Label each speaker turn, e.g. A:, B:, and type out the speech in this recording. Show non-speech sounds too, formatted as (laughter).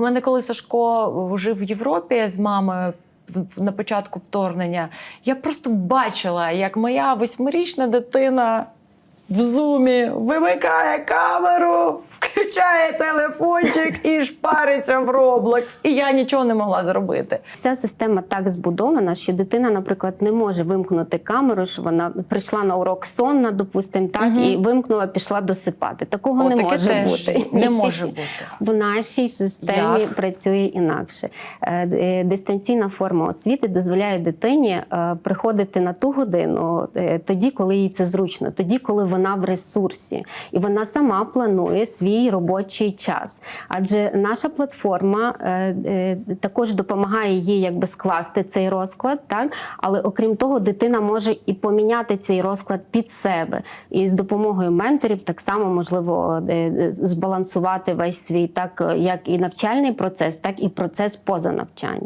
A: в мене коли Сашко жив в Європі з мамою. На початку вторгнення я просто бачила, як моя восьмирічна дитина в зумі вимикає камеру, включає телефончик і шпариться в Roblox. І я нічого не могла зробити.
B: Вся система так збудована, що дитина, наприклад, не може вимкнути камеру, що вона прийшла на урок сонна, допустимо, так
A: Мгм.
B: і вимкнула, пішла досипати. Такого
A: О,
B: не
A: таке
B: може
A: теж
B: бути.
A: не може бути. (laughs)
B: В нашій системі
A: Як?
B: працює інакше. Е, е, Дистанційна форма освіти дозволяє дитині е, приходити на ту годину тоді, коли їй це зручно, тоді, коли вона в ресурсі, і вона сама планує свій робочий час. Адже наша платформа е, е, також допомагає їй якби скласти цей розклад, так але окрім того, дитина може і поміняти цей розклад під себе. І з допомогою менторів так само можливо е, збалансувати весь свій так, як і навчальний процес, так і процес поза навчанням.